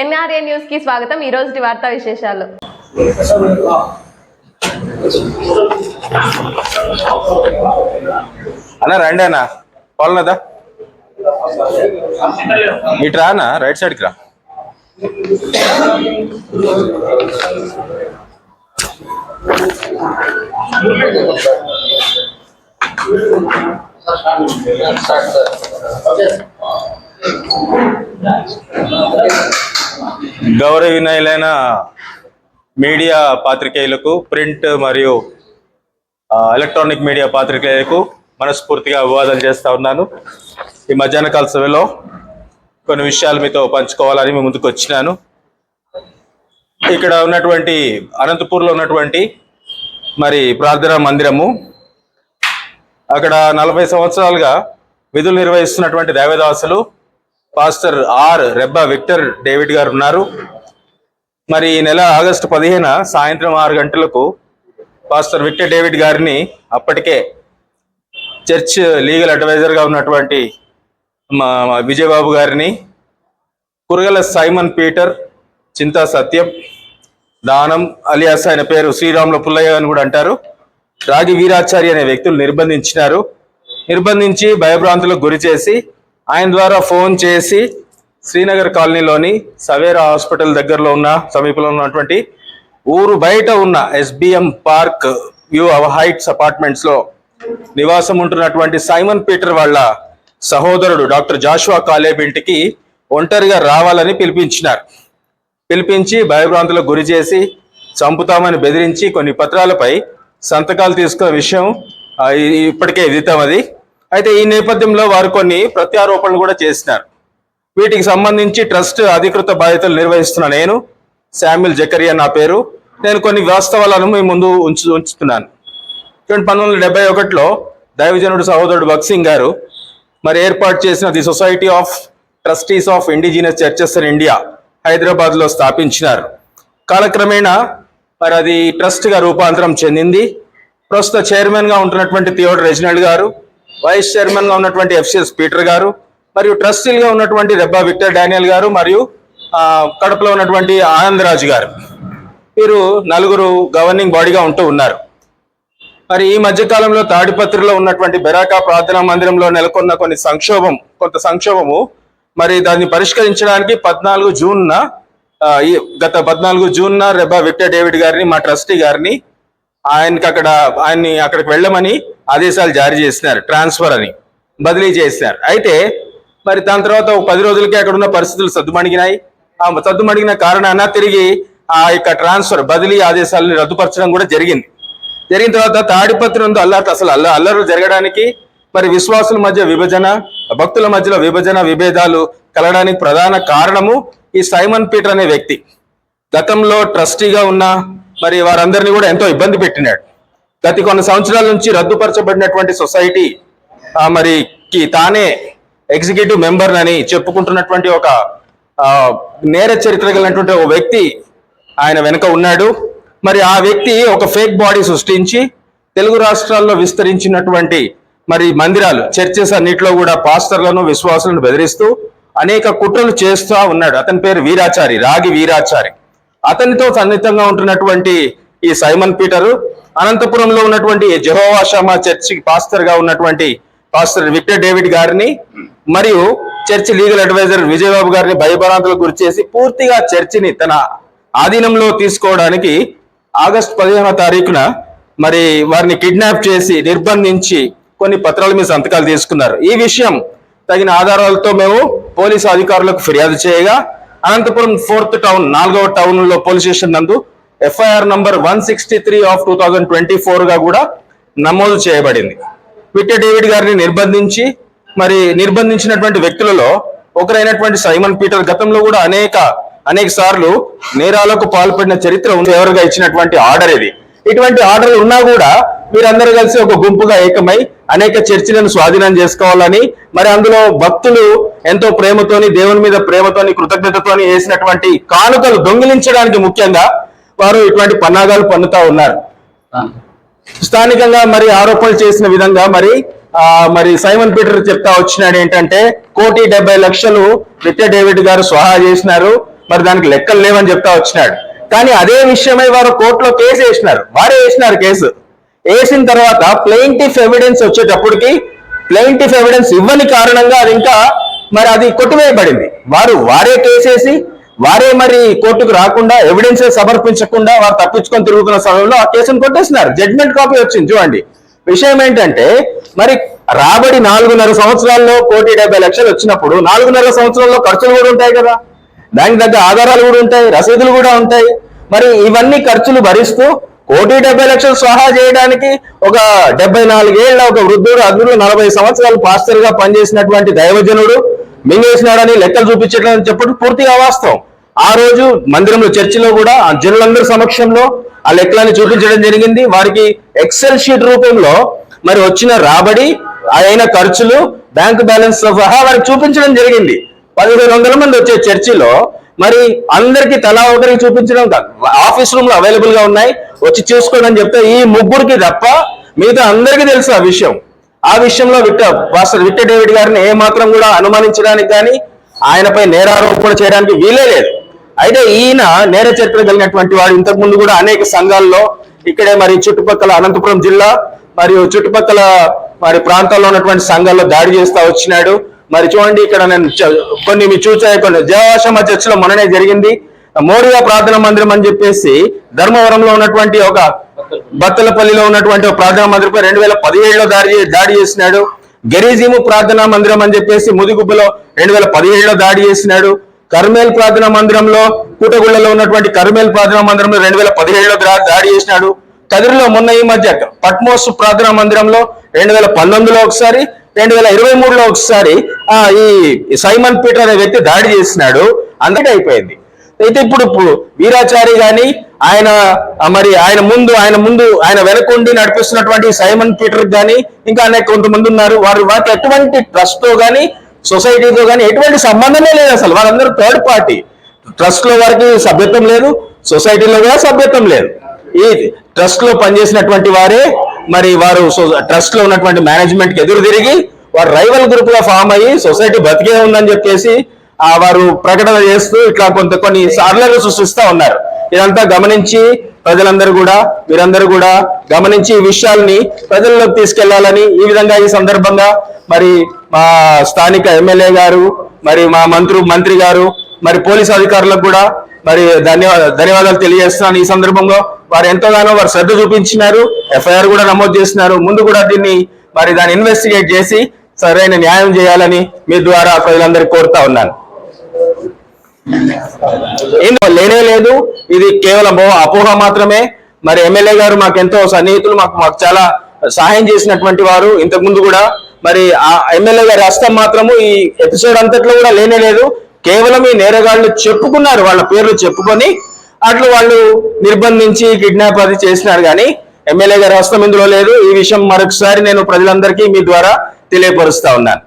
NRA న్యూస్కి స్వాగతం. ఈ రోజు వార్తా విశేషాలు. అన్న రండి అన్న. పోలనదా? ఇటు రానా రైట్ సైడ్కి రా. గౌరవ గౌరవనీయులైన మీడియా పాత్రికేయులకు ప్రింట్ మరియు ఎలక్ట్రానిక్ మీడియా పాత్రికేయులకు మనస్ఫూర్తిగా వివాదాలు చేస్తూ ఉన్నాను. ఈ మధ్యాహ్న కాల సభలో కొన్ని విషయాలు మీతో పంచుకోవాలని మీ ముందుకు వచ్చినాను. ఇక్కడ ఉన్నటువంటి అనంతపూర్లో ఉన్నటువంటి మరి ప్రార్థనా మందిరము అక్కడ నలభై సంవత్సరాలుగా విధులు నిర్వహిస్తున్నటువంటి దేవదాసులు pastor R Rebba Victor David గారు ఉన్నారు. మరి ఈ నెల ఆగస్టు పదిహేన సాయంత్రం ఆరు గంటలకు పాస్టర్ విక్టర్ డేవిడ్ గారిని అప్పటికే చర్చ్ లీగల్ అడ్వైజర్గా ఉన్నటువంటి మా విజయబాబు గారిని కురగల సైమన్ పీటర్ చింతా సత్యం దానం అలియాస్ ఆయన పేరు శ్రీరాముల పుల్లయ్య అని కూడా అంటారు. రాగి వీరాచారి అనే వ్యక్తులు నిర్బంధించినారు. నిర్బంధించి భయభ్రాంతులకు గురి చేసి ఆయన ద్వారా ఫోన్ చేసి శ్రీనగర్ కాలనీలోని సవేరా హాస్పిటల్ దగ్గరలో ఉన్న సమీపంలో ఉన్నటువంటి ఊరు బయట ఉన్న ఎస్బిఎం పార్క్ వ్యూ హైట్స్ అపార్ట్మెంట్స్లో నివాసం ఉంటున్నటువంటి సైమన్ పీటర్ వాళ్ళ సహోదరుడు డాక్టర్ జాషువా కాలేబ్ ఇంటికి ఒంటరిగా రావాలని పిలిపించినారు. పిలిపించి భయభ్రాంతులకు గురి చేసి చంపుతామని బెదిరించి కొన్ని పత్రాలపై సంతకాలు తీసుకున్న విషయం ఇప్పటికే విదితం అది అయితే ఈ నేపథ్యంలో వారు కొన్ని ప్రత్యారోపణలు కూడా చేసినారు. వీటికి సంబంధించి ట్రస్ట్ అధికృత బాధ్యతలు నిర్వహిస్తున్న నేను శామ్యుల్ జకరియా నా పేరు. నేను కొన్ని వాస్తవాలను మీ ముందు ఉంచు ఉంచుతున్నాను. చూడండి పంతొమ్మిది వందల డెబ్బై ఒకటిలో దైవజనుడు సహోదరుడు భక్సింగ్ గారు మరి ఏర్పాటు చేసిన the Society of Trustees of Indigenous Churches in India హైదరాబాద్లో స్థాపించినారు. కాలక్రమేణా మరి అది ట్రస్ట్గా రూపాంతరం చెందింది. ప్రస్తుత చైర్మన్గా ఉంటున్నటువంటి థియోడర్ రెజినల్డ్ గారు వైస్ చైర్మన్గా ఉన్నటువంటి ఎఫ్సిఎస్ పీటర్ గారు మరియు ట్రస్టీలుగా ఉన్నటువంటి రెబ్బా విక్టర్ డానియల్ గారు మరియు కడపలో ఉన్నటువంటి ఆనందరాజు గారు. వీరు నలుగురు గవర్నింగ్ బాడీగా ఉంటూ ఉన్నారు. మరి ఈ మధ్య కాలంలో తాడిపత్రిలో ఉన్నటువంటి బెరాకా ప్రార్థనా మందిరంలో నెలకొన్న కొన్ని సంక్షోభం కొంత సంక్షోభము మరి దాన్ని పరిష్కరించడానికి పద్నాలుగు జూన్న ఈ గత పద్నాలుగు జూన్న రెబ్బా విక్టర్ డేవిడ్ గారిని మా ట్రస్టీ గారిని ఆయనకి అక్కడ ఆయన్ని అక్కడికి వెళ్ళమని ఆదేశాలు జారీ చేసినారు ట్రాన్స్ఫర్ అని బదిలీ చేసినారు. అయితే మరి దాని తర్వాత ఒక పది రోజులకి అక్కడ ఉన్న పరిస్థితులు సద్దుమణిగినాయి ఆ సద్దుమణిగిన కారణాన తిరిగి ఆ యొక్క ట్రాన్స్ఫర్ బదిలీ ఆదేశాలను రద్దుపరచడం కూడా జరిగింది. జరిగిన తర్వాత తాడిపత్రి నందు అల్లర్లు అసలు అల్ల అల్లర్లు జరగడానికి మరి విశ్వాసుల మధ్య విభజన భక్తుల మధ్యలో విభజన విభేదాలు కలగడానికి ప్రధాన కారణము ఈ సైమన్ పీటర్ అనే వ్యక్తి. గతంలో ట్రస్టీగా ఉన్న మరి వారందరినీ కూడా ఎంతో ఇబ్బంది పెట్టినాడు. గత కొన్ని సంవత్సరాల నుంచి రద్దుపరచబడినటువంటి సొసైటీ మరి కి తానే ఎగ్జిక్యూటివ్ మెంబర్ అని చెప్పుకుంటున్నటువంటి ఒక నేర చరిత్ర కలిగినటువంటి ఒక వ్యక్తి ఆయన వెనుక ఉన్నాడు. మరి ఆ వ్యక్తి ఒక ఫేక్ బాడీ సృష్టించి తెలుగు రాష్ట్రాల్లో విస్తరించినటువంటి మరి మందిరాలు చర్చెస్ అన్నిటిలో కూడా పాస్టర్లను విశ్వాసులను బెదిరిస్తూ అనేక కుట్రలు చేస్తూ ఉన్నాడు. అతని పేరు వీరాచారి రాగి వీరాచారి. అతనితో సన్నిహితంగా ఉంటున్నటువంటి ఈ సైమన్ పీటరు అనంతపురంలో ఉన్నటువంటి జహోవాషామా షమా చర్చి పాస్టర్గా ఉన్నటువంటి పాస్టర్ విక్టర్ డేవిడ్ గారిని మరియు చర్చి లీగల్ అడ్వైజర్ విజయబాబు గారిని భయభరాంతులకు గురి చేసి పూర్తిగా చర్చిని తన ఆధీనంలో తీసుకోవడానికి ఆగస్టు పదిహేనో తారీఖున మరి వారిని కిడ్నాప్ చేసి నిర్బంధించి కొన్ని పత్రాల మీద సంతకాలు తీసుకున్నారు. ఈ విషయం తగిన ఆధారాలతో మేము పోలీసు అధికారులకు ఫిర్యాదు చేయగా అనంతపురం ఫోర్త్ టౌన్ నాలుగవ టౌన్లో పోలీస్ స్టేషన్ నందు FIR number one sixty three of two thousand twenty ఫోర్గా కూడా నమోదు చేయబడింది. విక్టర్ డేవిడ్ గారిని నిర్బంధించి మరి నిర్బంధించినటువంటి వ్యక్తులలో ఒకరైనటువంటి సైమన్ పీటర్ గతంలో కూడా అనేక అనేక సార్లు నేరాలకు పాల్పడిన చరిత్ర ఉంది. ఎవరుగా ఇచ్చినటువంటి ఆర్డర్ ఇది. ఇటువంటి ఆర్డర్లు ఉన్నా కూడా మీరందరూ కలిసి ఒక గుంపుగా ఏకమై అనేక చర్చిలను స్వాధీనం చేసుకోవాలని మరి అందులో భక్తులు ఎంతో ప్రేమతోని దేవుని మీద ప్రేమతోని కృతజ్ఞతతోని వేసినటువంటి కానుకలు దొంగిలించడానికి ముఖ్యంగా వారు ఇటువంటి పన్నాగాలు పన్నుతా ఉన్నారు. స్థానికంగా మరి ఆరోపణలు చేసిన విధంగా మరి ఆ మరి సైమన్ పీటర్ చెప్తా వచ్చినాడు ఏంటంటే కోటి డెబ్బై లక్షలు విక్టర్ డేవిడ్ గారు స్వహా చేసినారు మరి దానికి లెక్కలు లేవని చెప్తా వచ్చినాడు. కానీ అదే విషయమై వారు కోర్టులో కేసు వేసినారు వారే వేసినారు కేసు. వేసిన తర్వాత ప్లెయింటిఫ్ ఎవిడెన్స్ వచ్చేటప్పటికి ప్లెయింటిఫ్ ఎవిడెన్స్ ఇవ్వని కారణంగా అది ఇంకా మరి అది కొట్టివేయబడింది. వారు వారే కేసేసి వారే మరి కోర్టుకు రాకుండా ఎవిడెన్స్ సమర్పించకుండా వారు తప్పించుకొని తిరుగుతున్న సమయంలో ఆ కేసును కొట్టేసినారు. జడ్మెంట్ కాపీ వచ్చింది చూడండి. విషయం ఏంటంటే మరి రాబడి నాలుగున్నర సంవత్సరాల్లో కోటి డెబ్బై లక్షలు వచ్చినప్పుడు నాలుగున్నర సంవత్సరాల్లో ఖర్చులు కూడా ఉంటాయి కదా. దానికి తగ్గ ఆధారాలు కూడా ఉంటాయి రసీదులు కూడా ఉంటాయి. మరి ఇవన్నీ ఖర్చులు భరిస్తూ కోటి డెబ్బై లక్షలు స్వహా చేయడానికి ఒక డెబ్బై నాలుగేళ్ళ ఒక వృద్ధుడు అగ్రుడు నలభై సంవత్సరాలు పాస్టర్గా పనిచేసినటువంటి దైవజనుడు మింగేసినాడని లెక్కలు చూపించడం చెప్పడం పూర్తిగా వాస్తవం ఆ రోజు మందిరంలో చర్చిలో కూడా ఆ జనులందరి సమక్షంలో ఆ లెక్కలని చూపించడం జరిగింది. వారికి ఎక్సెల్ షీట్ రూపంలో మరి వచ్చిన రాబడి అయిన ఖర్చులు బ్యాంక్ బ్యాలెన్స్ సహా వారికి చూపించడం జరిగింది. పదిహేను వందల మంది వచ్చే చర్చిలో మరి అందరికి తలా ఒకరికి చూపించడం ఆఫీస్ రూమ్లో అవైలబుల్గా ఉన్నాయి. వచ్చి చూసుకోండి అని చెప్తే ఈ ముగ్గురికి తప్ప మిగతా అందరికీ తెలుసు ఆ విషయం. ఆ విషయంలో విట్ట పాస్టర్ విట్ట డేవిడ్ గారిని ఏ మాత్రం కూడా అనుమానించడానికి కానీ ఆయనపై నేరారోపణ చేయడానికి వీలే లేదు. అయితే ఈయన నేర చరిత్ర కలిగినటువంటి వాడు. ఇంతకు ముందు కూడా అనేక సంఘాల్లో ఇక్కడే మరి చుట్టుపక్కల అనంతపురం జిల్లా మరియు చుట్టుపక్కల మరి ప్రాంతాల్లో ఉన్నటువంటి సంఘాల్లో దాడి చేస్తా వచ్చినాడు. మరి చూడండి ఇక్కడ నేను కొన్ని మీరు చూచాయి కొన్ని దేవాశ్రమ చర్చిలో మొన్ననే జరిగింది. మోడిగా ప్రార్థన మందిరం అని చెప్పేసి ధర్మవరంలో ఉన్నటువంటి ఒక బత్తలపల్లిలో ఉన్నటువంటి ఒక ప్రార్థనా మందిరంపై రెండు వేల పదిహేడులో దాడి దాడి చేసినాడు. గెరీజీము ప్రార్థనా మందిరం అని చెప్పేసి ముదిగుబ్బలో రెండు వేల పదిహేడులో దాడి చేసినాడు. కర్మేల్ ప్రార్థనా మందిరంలో కూటగుళ్ళలో ఉన్నటువంటి కర్మేల్ ప్రార్థనా మందిరంలో రెండు వేల పదిహేడులో దాడి చేసినాడు. కదిరిలో మొన్న ఈ మధ్య పట్మోస్ ప్రార్థనా మందిరంలో రెండు వేల పంతొమ్మిదిలో ఒకసారి రెండు వేల ఇరవై మూడులో ఒకసారి ఆ ఈ సైమన్ పీటర్ అనే వ్యక్తి దాడి చేసినాడు. అందుకే అయిపోయింది. అయితే ఇప్పుడు వీరాచారి గాని ఆయన మరి ఆయన ముందు ఆయన ముందు ఆయన వెనకుండి నడిపిస్తున్నటువంటి సైమన్ పీటర్ గాని ఇంకా అనేక కొంతమంది ఉన్నారు. వారు వారికి ఎటువంటి ట్రస్ట్తో గాని సొసైటీతో కానీ ఎటువంటి సంబంధమే లేదు అసలు. వాళ్ళందరూ థర్డ్ పార్టీ. ట్రస్ట్లో వారికి సభ్యత్వం లేదు సొసైటీలో కూడా సభ్యత్వం లేదు. ఈ ట్రస్ట్లో పనిచేసినటువంటి వారే మరి వారు ట్రస్ట్లో ఉన్నటువంటి మేనేజ్మెంట్కి ఎదురు తిరిగి వారు రైవల్ గ్రూప్గా ఫామ్ అయ్యి సొసైటీ బతికే ఉందని చెప్పేసి ఆ వారు ప్రకటన చేస్తూ ఇట్లా కొంత కొన్ని సార్లు సృష్టిస్తూ ఉన్నారు. ఇదంతా గమనించి ప్రజలందరూ కూడా మీరందరూ కూడా గమనించి ఈ విషయాల్ని ప్రజల్లోకి తీసుకెళ్ళాలని ఈ విధంగా ఈ సందర్భంగా మరి మా స్థానిక ఎమ్మెల్యే గారు మరి మా మంత్రు మంత్రి గారు మరి పోలీస్ అధికారులకు కూడా మరి ధన్యవాద ధన్యవాదాలు తెలియజేస్తున్నాను. ఈ సందర్భంగా వారు ఎంతగానో వారు శ్రద్ధ చూపించినారు ఎఫ్ఐఆర్ కూడా నమోదు చేసినారు. ముందు కూడా దీన్ని మరి దాన్ని ఇన్వెస్టిగేట్ చేసి సరైన న్యాయం చేయాలని మీ ద్వారా ప్రజలందరికీ కోరుతా ఉన్నాను. ఏందో లేనే లేదు. ఇది కేవలం అపోహ మాత్రమే. మరి ఎమ్మెల్యే గారు మాకు ఎంతో సన్నిహితులు మాకు మాకు చాలా సహాయం చేసినటువంటి వారు. ఇంతకుముందు కూడా మరి ఆ ఎమ్మెల్యే గారి హస్తం మాత్రము ఈ ఎపిసోడ్ అంతట్లో కూడా లేనే లేదు. కేవలం ఈ నేరగాళ్ళు చెప్పుకున్నారు వాళ్ళ పేర్లు చెప్పుకొని అట్లా వాళ్ళు నిర్బంధించి కిడ్నాప్ అది చేసినారు కానీ ఎమ్మెల్యే గారి హస్తం ఇందులో లేదు. ఈ విషయం మరొకసారి నేను ప్రజలందరికీ మీ ద్వారా తెలియపరుస్తా ఉన్నాను.